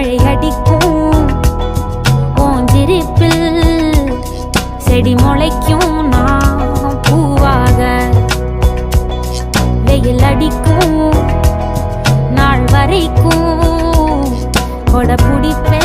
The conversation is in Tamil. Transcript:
மழை அடிக்கும் ஓஞ்சிருப்பில் செடி முளைக்கும். நான் பூவாக வெயில் அடிக்கும். நாள் வரைக்கும் கொடை பிடிப்பேன்.